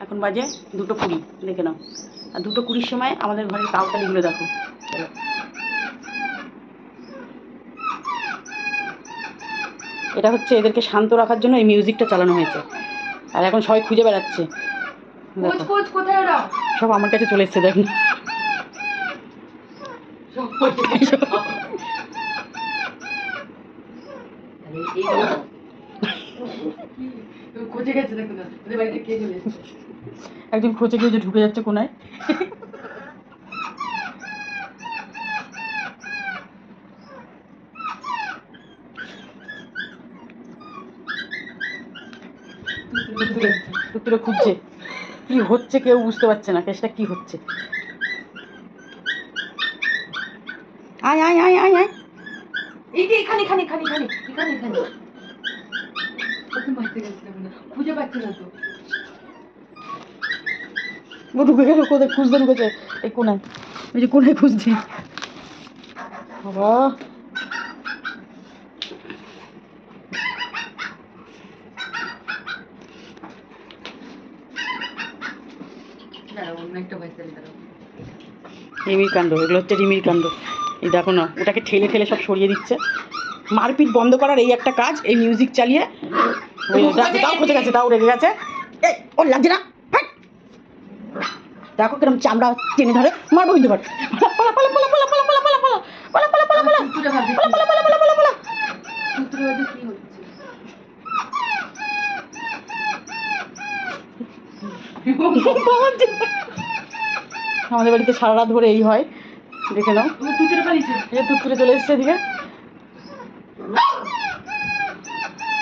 এখন বাজে দুটো কুড়ি দেখে নাও। আর দুটো কুড়ির সময় আমাদের ঘরের কাউতালিগুলো দেখো। এটা হচ্ছে এদেরকে শান্ত রাখার জন্য এই মিউজিকটা চালানো হয়েছে। আর এখন সবাই খুঁজে বেড়াচ্ছে। সব আমার কাছে চলে এসছে দেখুন কোচে গেছে দেখো না। ওদের বাড়িতে কে চলে এসেছে? একজন খোঁচে গিয়ে যে ঢুকে যাচ্ছে কোনায়। টুকটুরে খুঁজছে। কি হচ্ছে কেউ বুঝতে পারছে না কেসটা কি হচ্ছে? আয় আয় আয় আয় আয়। এই যে এখানে এখানে এখানে এখানে এখানে এখানে। তো ও ঢুকে গেল কোথায়? খুঁজতে ঢুকেছে। এই ওই যে খুঁজছে। বাবা। রিমির কাণ্ড, এগুলো হচ্ছে রিমির কাণ্ড। এই দেখো না, ওটাকে ঠেলে ঠেলে সব সরিয়ে দিচ্ছে। মারপিট বন্ধ করার এই একটা কাজ, এই মিউজিক চালিয়ে খোঁজে গেছে রেগে গেছে এই ওর লাগছে না দেখো কিরম চামড়া টেনে ধরে মারবো কিন্তু এবার। পালা পালা পালা পালা পালা পালা পালা পালা পালা পালা পালা পালা পালা পালা পালা পালা পালা পালা টুকটুরে ভাবছে কি হচ্ছে আমাদের বাড়িতে সারা রাত ধরে এই হয় দেখে নাও তুত্তুরে চলে এসছে এদিকে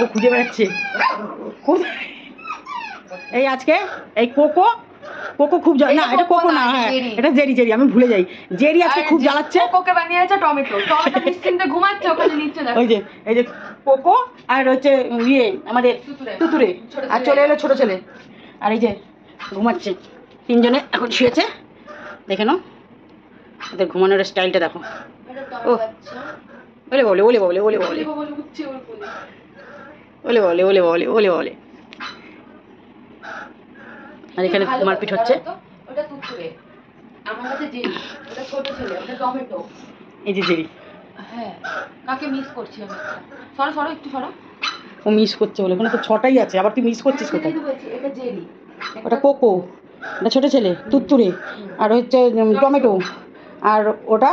ও খুঁজে বেড়াচ্ছে। এই আজকে? এই কোকো? কোকো খুব না এটা কোকো না হ্যাঁ। এটা জেরি জেরি আমি ভুলে যাই। জেরি আজকে খুব জ্বালাচ্ছে। কোকে বানিয়েছে টমেটো। টমেটো নিশ্চিন্তে ঘুমাচ্ছে ওখানে নিচে দেখো। ওই যে এই যে কোকো আর হচ্ছে ইয়ে আমাদের তুতুরে। আর চলে এলো ছোট ছেলে। আর এই যে ঘুমাচ্ছে। তিনজনে এখন শুয়েছে। দেখে নাও। ওদের ঘুমানোর স্টাইলটা দেখো। ও। ওলে বলে ওলে বলে ওলে বলে। ওলে বলে ওলে বলে ওলে বলে। আর এখানে মারপিট হচ্ছে? ওটা তুতুরে আমার কাছে জেলি ওটা ছোট ছেলে ওটা টমেটো। এই যে জেরি হ্যাঁ কাকে মিস করছি আমি? সরো সরো একটু সরো। ও মিস করছে বলে ওখানে তো ছটাই আছে আবার তুই মিস করছিস কোথায়? এটা জেলি। ওটা কোকো ওটা ছোট ছেলে তুত্তুরে আর হচ্ছে টমেটো। আর ওটা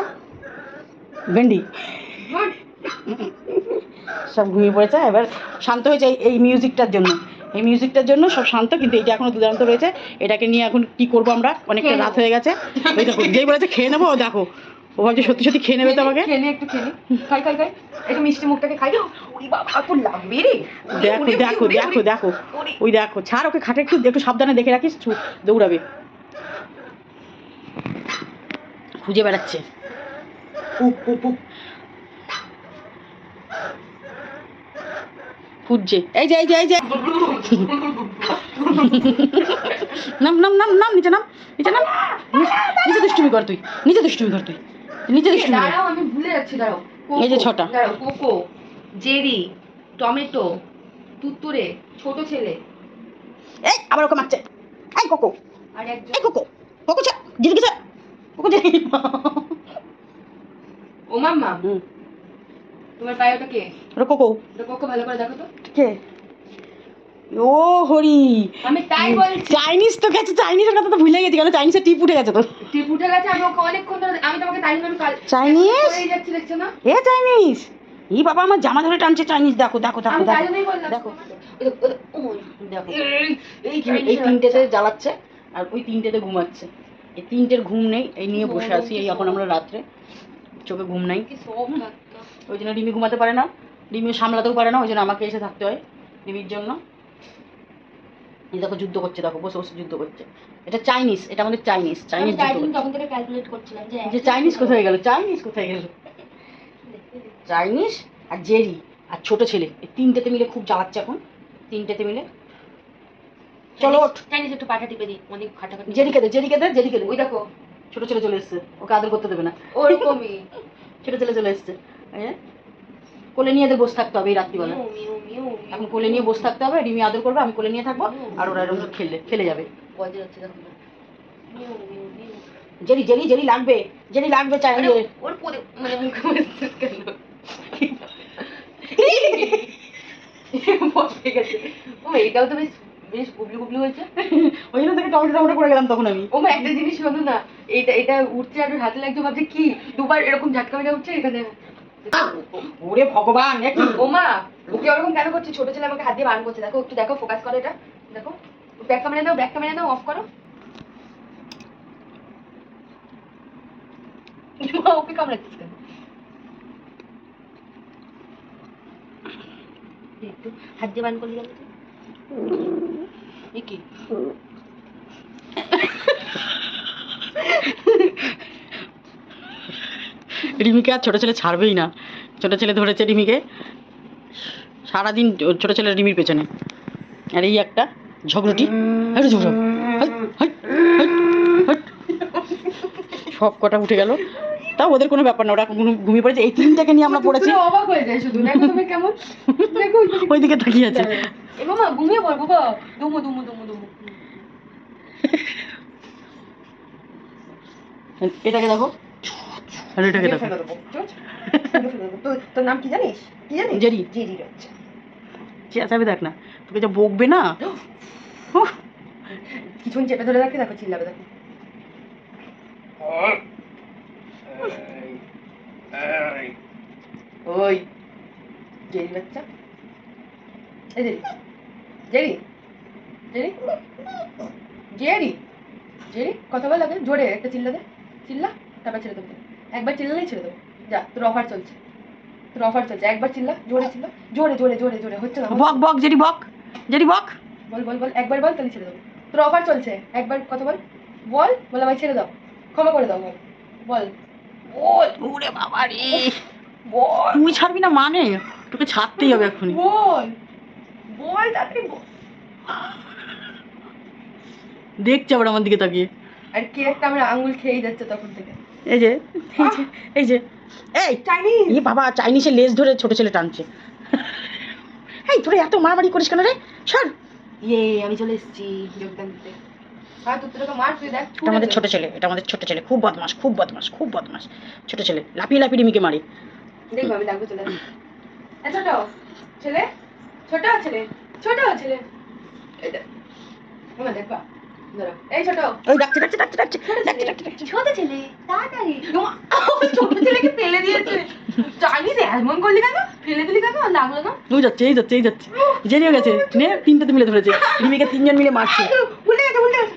ভেন্ডি। সব ঘুমিয়ে পড়েছে এবার শান্ত হয়েছে এই- এই মিউজিকটার জন্য। এই মিউজিকটার জন্য সব শান্ত কিন্তু এটা এখনও দুর্দান্ত রয়েছে এটাকে নিয়ে এখন কি করব আমরা? অনেকটা রাত হয়ে গেছে। ওই দেখো যেই বলেছে খেয়ে নেব ও দেখো। ও ভাবছে সত্যি সত্যি খেয়ে নেবে তো আমাকে খেয়ে একটু খেয়ে খাই খাই খাই। একটু মিষ্টি মুখটাকে খাই। ওরে বাবা তোর লাগবে রে। দেখো দেখো দেখো দেখো। ওই দেখো ছাড় ওকে খাটে একটু একটু সাবধানে দেখে রাখিস দৌড়াবে। খুঁজে বেড়াচ্ছে। খুঁজছে। এই যে এই যে এই যে। নাম নাম নাম নাম নিচে নাম নিচে নাম। নিচে দুষ্টুমি কর তুই নিচে দুষ্টুমি কর তুই নিচে দুষ্টুমি দাঁড়াও আমি ভুলে যাচ্ছি দাঁড়াও। এই যে ছটা। কোকো জেরি টমেটো তুত্তুরে ছোট ছেলে। এই আবার ওকে মারছে। এই কোকো। আর একজন। এই কোকো। কোকো চা জিরে গেছে কোকো জিরে। ও মাম্মা হুম। তোমার পায়ে ওটা কে? ওটা কোকো। ওটা কোকো ভালো করে দেখো তো। কে? ও হরি। আমি তাই বলছি। চাইনিজ তো গেছে চাইনিজের কথা তো ভুলে গেছি কেন চাইনিজের টিপ উঠে গেছে তো টিপ উঠে গেছে আমি ওকে অনেকক্ষণ ধরে আমি তোমাকে তাই কাল চাইনিজ? করেই যাচ্ছি দেখছ না? এ চাইনিজ ই বাবা আমার জামা ধরে টানছে চাইনিজ দেখো দেখো দেখো দেখো দেখো। এই- এই এই তিনটেতে জ্বালাচ্ছে আর ওই তিনটেতে ঘুমাচ্ছে। এই তিনটের ঘুম নেই এই নিয়ে বসে আছি এই এখন আমরা রাত্রে। চোখে ঘুম নাই। ওই জন্য রিমি ঘুমাতে পারে না। রিমিও সামলাতেও পারে না ওই জন্য আমাকে এসে থাকতে হয় রিমির জন্য। এই দেখো যুদ্ধ করছে দেখো বসে বসে যুদ্ধ করছে। এটা চাইনিজ এটা আমাদের চাইনিজ চাইনিজ যে চাইনিজ কোথায় গেল চাইনিজ কোথায় গেল? চাইনিজ আর জেরি আর ছোট ছেলে এই তিনটেতে মিলে খুব জ্বালাচ্ছে এখন তিনটেতে মিলে। চলো চাইনিজ একটু পাটা টিপে দিই অনেক খাটাখাটি জেরিকে দে জেরিকে দে জেরিকে দে ওই দেখো। ছোট ছেলে চলে এসছে ওকে আদর করতে দেবে না। ওরকমই। ছোট ছেলে চলে এসছে। কোলে নিয়ে বসে থাকতে হবে এই রাত্রিবেলা। এখন কোলে নিয়ে বসে থাকতে হবে রিমি আদর করবে আমি কোলে নিয়ে থাকব আর ওরা এরকম খেলে খেলে যাবে। জেরি জেরি জেরি লাগবে জেরি লাগবে চাই ওর মানে মুখে এটাও তো বেশ বেশ গুবলু গুবলু হয়েছে। ওই জন্য টমেটো টমেটো করে গেলাম তখন আমি। ও একটা জিনিস শোনো না এটা এটা উঠছে আর হাতে লাগছে ভাবছে কি দুবার এরকম ঝাটকা মেরে উঠছে এখানে ওরে ভগবান, এ ও মা ওকে ওরকম কেন করছে? ছোট ছেলে আমাকে হাত দিয়ে বারণ করছে। দেখো, একটু দেখো ফোকাস করো এটা। দেখো ব্যাক ক্যামেরা নাও ব্যাক ক্যামেরা নাও অফ করো। ওকে কামড়াচ্ছিস কেন? হাত দিয়ে বারণ করলি কি? রিমিকে আর ছোট ছেলে ছাড়বেই না। ছোটো ছেলে ধরেছে রিমিকে। সারাদিন ছোটো ছেলে রিমির পেছনে। আর এই একটা ঝগড়ুটি। ঝগড়া। সব কটা উঠে গেল। তাও ওদের কোনো ব্যাপার না ওরা ঘুম- ঘুমিয়ে পড়েছে। এই তিনটাকে নিয়ে আমরা পড়েছি। অবাক হয়ে যায় শুধু। দেখো তুমি কেমন। দেখো ওই দিকে। ওইদিকে তাকিয়ে আছে। এ বাবা ঘুমিয়ে পড় বাবা। দুমু দুমু দুমু দুমু। এটাকে দেখো। আর এটাকে দেখো। তোর- নাম কি জানিস? কি জানিস? জেরি। জেরি রয়েছে। চেঁচাবে দেখ না। তোকে যা বকবে না। কিছুক্ষণ চেপে ধরে রাখি? দেখো চিল্লাবে দেখো। ওই জেরি বাচ্চা। এই Jerry. Jerry. Jerry. Jerry. Jerry. কথা বল আগে জোরে একটা চিল্লা দে। চিল্লা তারপর ছেড়ে দেবো একবার চিল্লালেই ছেড়ে দেবো। যা তোর অফার চলছে। তোর অফার চলছে। একবার চিল্লা জোরে চিল্লা। জোরে জোরে জোরে জোরে হচ্ছে না? বক বক জেরি বক জেরি বক। বল বল বল একবার বল তাহলে ছেড়ে দেবো। তোর অফার চলছে। একবার কথা বল। বল বল আমায় ছেড়ে দাও। ক্ষমা করে দাও বল। বল। বল ওরে বাবা রে। বল। তুই ছাড়বি না মানে? তোকে ছাড়তেই হবে এক্ষুনি। বল। বল তাড়াতাড়ি বল। দেখছে আবার আমার দিকে তাকিয়ে। আর কি একটা আমরা আঙুল খেয়েই যাচ্ছে তখন থেকে। এই যে এই যে এই যে। এই চাইনিজ এই বাবা চাইনিজের লেজ ধরে ছোট ছেলে টানছে। এই তোরা এত মারামারি করিস কেন রে? সর। ইয়ে আমি চলে এসেছি যোগদান দিতে। এটা আমাদের ছোট ছেলে এটা আমাদের ছোট ছেলে খুব বদমাস খুব বদমাস খুব বদমাস ছোট ছেলে লাফিয়ে লাফিয়ে রিমিকে মারে। দেখব আমি ডাকবো চলে ছোট ছেলে ছোট ছেলে ছোট ছেলে। দেখবা। এই ছোট। ওই ডাকছে ডাকছে ডাকছে ডাকছে। ডাকছে ডাকছে ডাকছে। ছোট ছেলে তাড়াতাড়ি। ছোট ছেলেকে ফেলে দিয়েছে। চাইনিজ এমন করলি কেন? ফেলে দিলি কেন? লাগল না? ওই যাচ্ছে এই যাচ্ছে এই যাচ্ছে জেনেও গেছে। নে তিনটাতে মিলে ধরেছে। রিমিকে তিনজন মিলে মারছে। উল্টে গেছে উল্টে গেছে?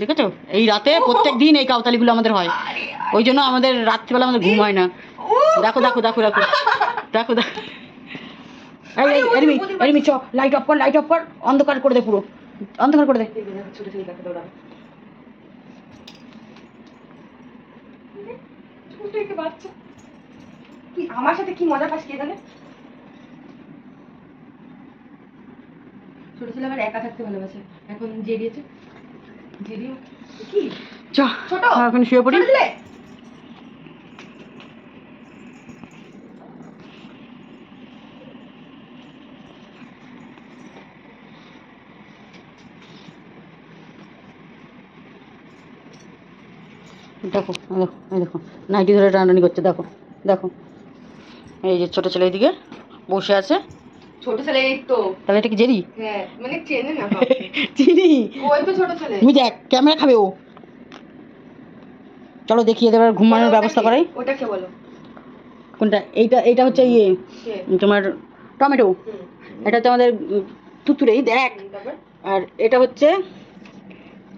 দেখেছ? এই রাতে প্রত্যেক দিন এই কাউতালিগুলো আমাদের হয়। ওই জন্য আমাদের রাত্রিবেলা আমাদের ঘুম হয় না। দেখো দেখো দেখো দেখো। দেখো দেখো। চ লাইট অফ কর লাইট অফ কর অন্ধকার করে দে পুরো। অন্ধকার করে দে। কি আমার সাথে কি মজা পাস কে জানে? ছোট ছেলে আবার একা থাকতে ভালোবাসে। এখন জেরিয়েছে জেরিও কি? চ ছোট। এখন শুয়ে পড়ি। দেখো দেখো এই দেখো। নাইটি ধরে টানাটানি করছে দেখো দেখো। এই যে ছোট ছেলে এইদিকে বসে আছে। ছোট ছেলে এই তো। তাহলে এটা কি জেরি? হ্যাঁ মানে চেনে না চিনি? ওই তো ছোট ছেলে। তুমি দেখ ক্যামেরা খাবে ও। চলো দেখিয়ে দেবার ঘুমানোর ব্যবস্থা করাই। ওটা কে বলো? কোনটা? এইটা এইটা হচ্ছে ইয়ে তোমার টমেটো। এটা হচ্ছে আমাদের দেখ। আর এটা হচ্ছে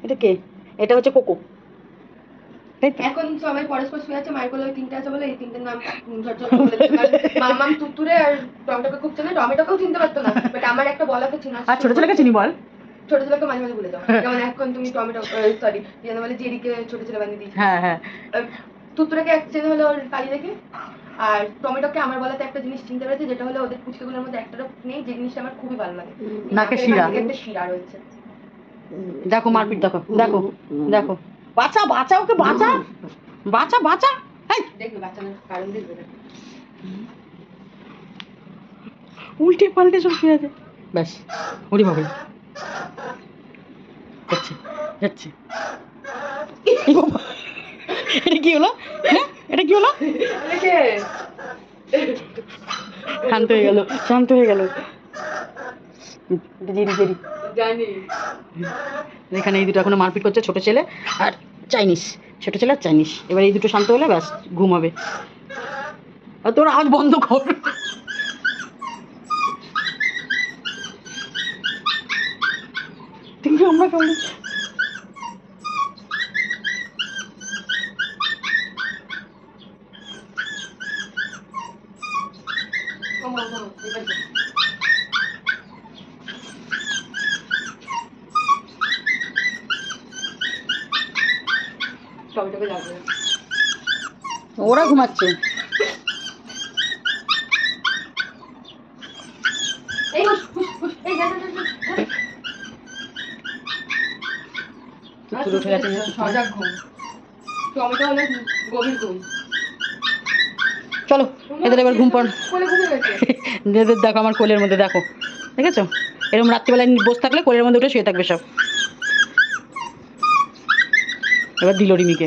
এটা কে? এটা হচ্ছে কোকো। তাই তো? এখন সবাই পরস্পর শুয়ে আছে মায়ের ওই তিনটে আছে বলে এই তিনটের নাম ঝরঝর বলে। মাম্মাম তুত্তুরে আর টমেটোকে খুব চেনে টমেটোকেও চিনতে পারতো না বাট আমার একটা বলাকে চিনা আর ছোট ছেলেকে চিনি বল। ছোট ছেলেকে মাঝে মাঝে ভুলে যাও যেমন এখন তুমি টমেটো সরি যেন বলে জেরিকে ছোট ছেলে বানিয়ে দিয়েছি। হ্যাঁ হ্যাঁ। এক চেনে হলো ওর কালি দেখে আর টমেটোকে আমার বলাতে একটা জিনিস চিনতে পেরেছে যেটা হলো ওদের পুচকেগুলোর মধ্যে একটা নেই যে জিনিসটা আমার খুবই ভালো লাগে। নাকের শিরা। একটা শিরা রয়েছে। দেখো মারপিট দেখো দেখো দেখো। বাঁচা বাঁচা ওকে বাঁচা। বাঁচা বাঁচা। উল্টে পাল্টে সব শুয়ে আছে ব্যাস ওরে বাবা যাচ্ছে যাচ্ছে। এটা কি হলো? হ্যাঁ এটা কি হলো? শান্ত হয়ে গেল শান্ত হয়ে গেল। জেরি জেরি জানি। এখানে এই দুটো এখনও মারপিট করছে ছোট ছেলে আর চাইনিজ ছোট ছেলে আর চাইনিজ এবার এই দুটো শান্ত হলে ব্যাস ঘুমাবে আর তোর আওয়াজ বন্ধ কর। আমরা কেমন দে। টমেটোকে লাগবে ওরা ঘুমাচ্ছে এই হুস, হুস, হুস, এই যা, যা, যা, যা, যা। তুলে উঠে গেছে সজাগ ঘুম টমেটো হলে গভীর ঘুম। চলো এদের এবার ঘুম পড়। দেখো আমার কোলের মধ্যে দেখো। দেখেছ? এরকম রাত্রিবেলায় বসে থাকলে কোলের মধ্যে উঠে শুয়ে থাকবে সব। এবার দিল রিমিকে।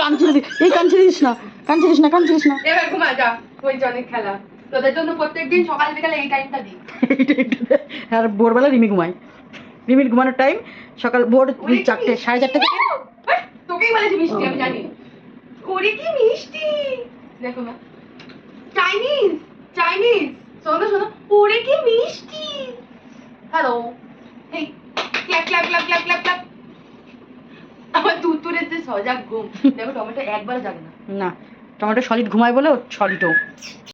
কান ছেড়ে এই কান ছেড়ে দিস না কান ছেড়িস না কান ছেড়িস না। এবার ঘুমা যা খেলা। তোদের জন্য প্রত্যেকদিন সকাল বিকালে এই টাইমটা দিই। আর ভোরবেলা রিমি ঘুমায়। রিমির ঘুমানোর টাইম সকাল ভোর চারটে সাড়ে চারটে থেকে তোকেই বলেছি মিষ্টি আমি জানি। ওরে কি মিষ্টি? দেখো না চাইনিজ চাইনিজ শোনো শোনো ওরে কি মিষ্টি? Hello hey clap clap clap clap clap clap আমার তুতুরের যে সজাগ ঘুম দেখো টমেটো একবার জাগে না। না টমেটো সলিড ঘুমায় বলে সলিডও